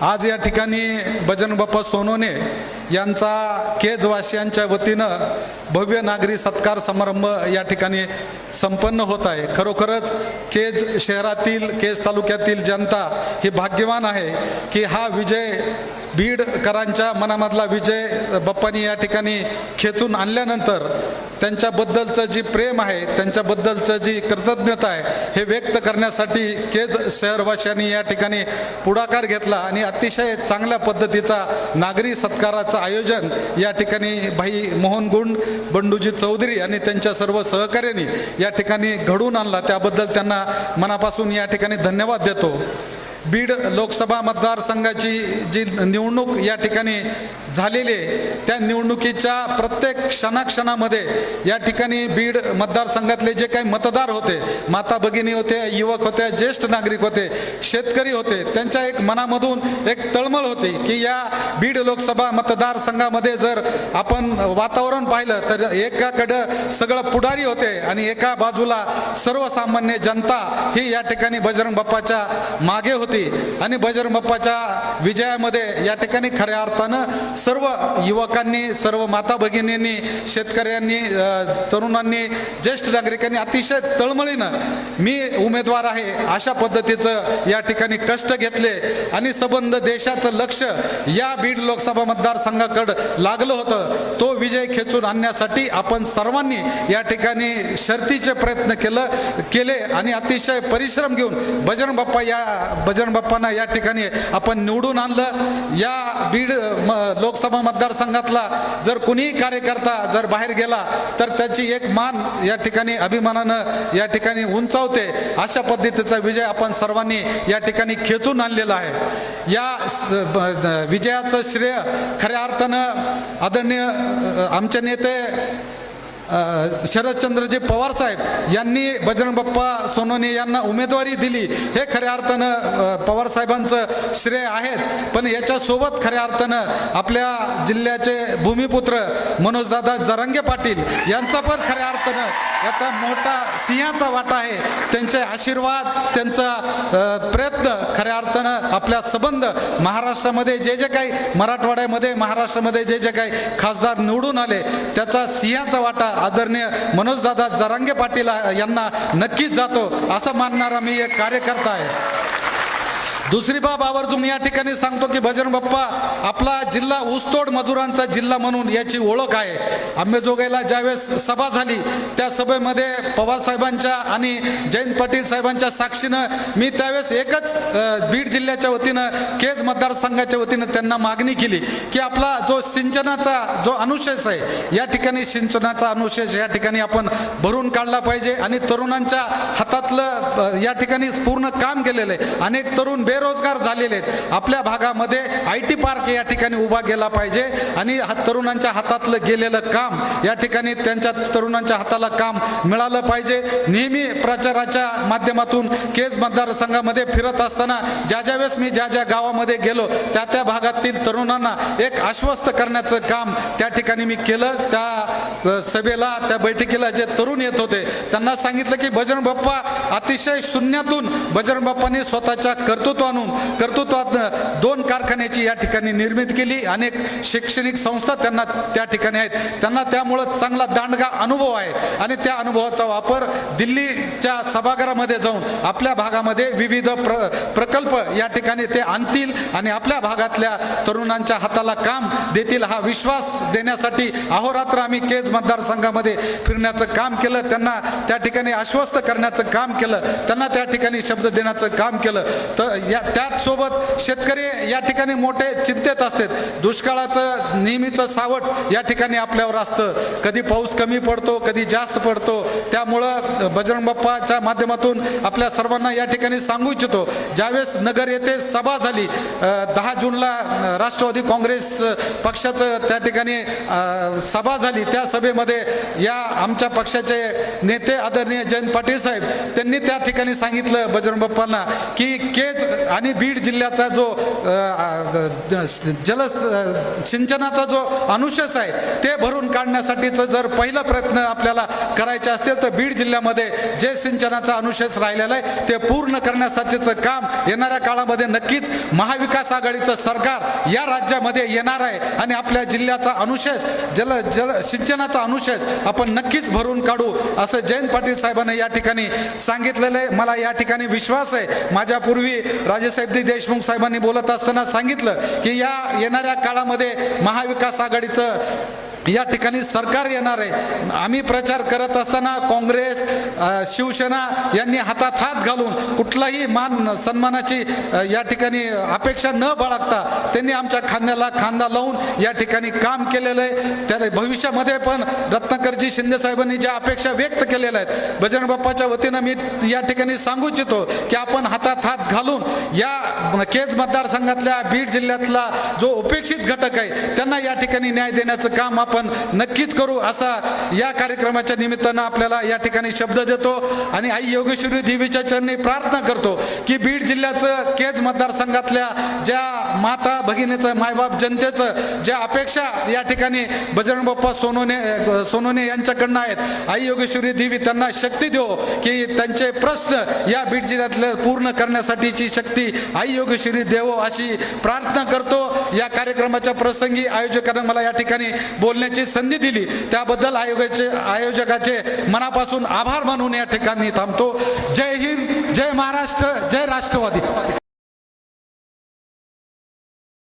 आज या ठिकाणी भजन बाप्पा सोनोने यांचा केजवासियांच्या वतीनं भव्य नागरी सत्कार समारंभ या ठिकाणी संपन्न होत आहे. खरोखरच केज शहरातील केज तालुक्यातील जनता ही भाग्यवान आहे की हा विजय बीडकरांच्या मनामधला विजय बाप्पानी या ठिकाणी खेचून आणल्यानंतर त्यांच्याबद्दलचं जी प्रेम आहे त्यांच्याबद्दलचं जी कृतज्ञता आहे हे व्यक्त करण्यासाठी केज शहरवासियांनी या ठिकाणी पुढाकार घेतला आणि अतिशय चांगल्या पद्धतीचा नागरी सत्काराचं आयोजन या ठिकाणी भाई मोहन गुंड बंडूजी चौधरी आणि त्यांच्या सर्व सहकार्यांनी या ठिकाणी घडवून आणला. त्याबद्दल त्यांना मनापासून या ठिकाणी धन्यवाद देतो. बीड लोकसभा मतदारसंघाची जी निवडणूक या ठिकाणी झालेली आहे त्या निवडणुकीच्या प्रत्येक क्षणाक्षणामध्ये या ठिकाणी बीड मतदारसंघातले जे काही मतदार होते माता भगिनी होते युवक होते ज्येष्ठ नागरिक होते शेतकरी होते त्यांच्या एक मनामधून एक तळमळ होती की या बीड लोकसभा मतदारसंघामध्ये जर आपण वातावरण पाहिलं तर एकाकडं सगळं पुढारी होते आणि एका बाजूला सर्वसामान्य जनता ही या ठिकाणी बजरंग बाप्पाच्या मागे होती. होती आणि बजरंग बाप्पाच्या विजयामध्ये या ठिकाणी खऱ्या अर्थानं सर्व युवकांनी सर्व माता भगिनींनी शेतकऱ्यांनी तरुणांनी ज्येष्ठ नागरिकांनी अतिशय तळमळीनं मी उमेदवार आहे अशा पद्धतीचं या ठिकाणी कष्ट घेतले आणि संबंध देशाचं लक्ष या बीड लोकसभा मतदारसंघाकडं लागलं होतं. तो विजय खेचून आणण्यासाठी आपण सर्वांनी या ठिकाणी शर्तीचे प्रयत्न केलं केले आणि अतिशय परिश्रम घेऊन बजरंग बाप्पा या बजरंग बाप्पांना या ठिकाणी आपण निवडून आणलं. या बीड म, लोकसभा मतदारसंघातला जर कुणीही कार्यकर्ता जर बाहेर गेला तर त्याची एक मान या ठिकाणी अभिमानानं या ठिकाणी उंचावते. अशा पद्धतीचा विजय आपण सर्वांनी या ठिकाणी खेचून आणलेला आहे. या विजयाचं श्रेय खऱ्या अर्थानं आदरणीय आमच्या आमचे नेते शरदचंद्रजी पवार साहेब यांनी बजरंग बाप्पा सोनोने यांना उमेदवारी दिली. हे खऱ्या अर्थानं पवार साहेबांचं श्रेय आहेच. पण याच्यासोबत खऱ्या अर्थानं आपल्या जिल्ह्याचे भूमिपुत्र मनोजदादा जरांगे पाटील यांचा पण खऱ्या अर्थानं याचा मोठा सिंहाचा वाटा आहे. त्यांचे आशीर्वाद त्यांचा प्रयत्न खऱ्या अर्थानं आपल्या संबंध महाराष्ट्रामध्ये जे जे काही मराठवाड्यामध्ये महाराष्ट्रामध्ये जे जे काही खासदार निवडून आले त्याचा सिंहाचा वाटा आदरणीय मनोजदादा जरांगे पाटील यांना नक्कीच जातो असं मानणारा मी एक कार्यकर्ता आहे. दुसरी बाब आवर्जून या ठिकाणी सांगतो की भजन बाप्पा आपला जिल्हा ऊसतोड मजुरांचा जिल्हा म्हणून याची ओळख आहे. अंबेजोगाईला ज्यावेळेस सभा झाली त्या सभेमध्ये पवार साहेबांच्या आणि जयंत पाटील साहेबांच्या साक्षीनं मी त्यावेळेस एकच बीड जिल्ह्याच्या वतीनं केज मतदारसंघाच्या वतीनं त्यांना मागणी केली की आपला जो सिंचनाचा जो अनुशेष आहे या ठिकाणी सिंचनाचा अनुशेष या ठिकाणी आपण भरून काढला पाहिजे. आणि तरुणांच्या हातातलं या ठिकाणी पूर्ण काम केलेलं आहे. अनेक तरुण बे बेरोजगार झालेले आहेत. आपल्या भागामध्ये आय टी पार्क या ठिकाणी उभा केला पाहिजे आणि तरुणांच्या हातातलं गेलेलं काम या ठिकाणी त्यांच्या तरुणांच्या हाताला काम मिळालं पाहिजे. नेहमी प्रचाराच्या माध्यमातून केज मतदारसंघामध्ये फिरत असताना ज्या ज्या वेळेस मी ज्या ज्या गावामध्ये गेलो त्या त्या भागातील तरुणांना एक आश्वस्त करण्याचं काम त्या ठिकाणी मी केलं. त्या सभेला त्या बैठकीला जे तरुण येत होते त्यांना सांगितलं की बजरंग बाप्पा अतिशय शून्यातून बजरंग बाप्पांनी स्वतःच्या कर्तृत्व आणून कर्तृत्वात दोन कारखान्याची या ठिकाणी निर्मिती केली. अनेक शैक्षणिक संस्था त्यांना त्या ठिकाणी आहेत. त्यांना त्यामुळं चांगला दांडगा अनुभव आहे. आणि त्या अनुभवाचा वापर दिल्लीच्या सभागृहामध्ये जाऊन आपल्या भागामध्ये विविध प्र प्रकल्प या ठिकाणी ते आणतील आणि आपल्या भागातल्या तरुणांच्या हाताला काम देतील. हा विश्वास देण्यासाठी अहोरात्र आम्ही केज मतदारसंघामध्ये फिरण्याचं काम केलं. त्यांना त्या ठिकाणी आश्वस्त करण्याचं काम केलं. त्यांना त्या ठिकाणी शब्द देण्याचं काम केलं. तर या या त्याचसोबत शेतकरी या ठिकाणी मोठे चिंतेत असतात. दुष्काळाचं नेहमीचं सावट या ठिकाणी आपल्यावर असतं. कधी पाऊस कमी पडतो कधी जास्त पडतो. त्यामुळं बजरंग बाप्पाच्या माध्यमातून आपल्या सर्वांना या ठिकाणी सांगू इच्छितो. ज्यावेळेस नगर येथे सभा झाली दहा जूनला राष्ट्रवादी काँग्रेस पक्षाचं त्या ठिकाणी सभा झाली. त्या सभेमध्ये या आमच्या पक्षाचे नेते आदरणीय जयंत पाटील साहेब त्यांनी त्या ठिकाणी सांगितलं बजरंग बाप्पांना की केज आणि बीड जिल्ह्याचा जो जल सिंचनाचा जो अनुशेष आहे ते भरून काढण्यासाठीचं जर पहिला प्रयत्न आपल्याला करायचे असतील तर बीड जिल्ह्यामध्ये जे सिंचनाचा अनुशेष राहिलेला आहे ते पूर्ण करण्यासाठीचं काम येणाऱ्या काळामध्ये नक्कीच महाविकास आघाडीचं सरकार या राज्यामध्ये येणार आहे. आणि आपल्या जिल्ह्याचा अनुशेष जल जल सिंचनाचा अनुशेष आपण नक्कीच भरून काढू असं जयंत पाटील साहेबांनी या ठिकाणी सांगितलेलं आहे. मला या ठिकाणी विश्वास आहे. माझ्यापूर्वी राजेसाहेबजी देशमुख साहेबांनी बोलत असताना सांगितलं की या येणाऱ्या काळामध्ये महाविकास आघाडीचं या ठिकाणी सरकार येणार आहे. आम्ही प्रचार करत असताना काँग्रेस शिवसेना यांनी हातात हात घालून कुठलाही मान सन्मानाची या ठिकाणी अपेक्षा न बाळगता त्यांनी आमच्या खांद्याला खांदा लावून या ठिकाणी काम केलेलं आहे. त्या भविष्यामध्ये पण रत्नाकरजी शिंदे साहेबांनी ज्या अपेक्षा व्यक्त केलेल्या आहेत बजरंग बाप्पाच्या वतीनं मी या ठिकाणी सांगू इच्छितो की आपण हातात हात घालून या केज मतदारसंघातल्या बीड जिल्ह्यातला जो उपेक्षित घटक आहे त्यांना या ठिकाणी न्याय देण्याचं काम आपण नक्कीच करू असा या कार्यक्रमाच्या निमित्तानं आपल्याला या ठिकाणी शब्द देतो. आणि आई योगेश्वरी देवीच्या चरणी प्रार्थना करतो की बीड जिल्ह्याचं केज मतदारसंघातल्या ज्या माता भगिनीचं मायबाप जनतेचं ज्या अपेक्षा या ठिकाणी बजरंग बाप्पा सोनोने सोनोने यांच्याकडनं आहेत. आई योगेश्वरी देवी त्यांना शक्ती देऊ की त्यांचे प्रश्न या बीड जिल्ह्यातले पूर्ण करण्यासाठीची शक्ती आई योगेश्वरी देवो अशी प्रार्थना करतो. या कार्यक्रमाच्या प्रसंगी आयोजकांना मला या ठिकाणी बोल बोलण्याची संधी दिली. त्याबद्दल आयोगाचे आयोजकाचे मनापासून आभार मानून या ठिकाणी थांबतो. जय हिंद जय महाराष्ट्र जय राष्ट्रवादी.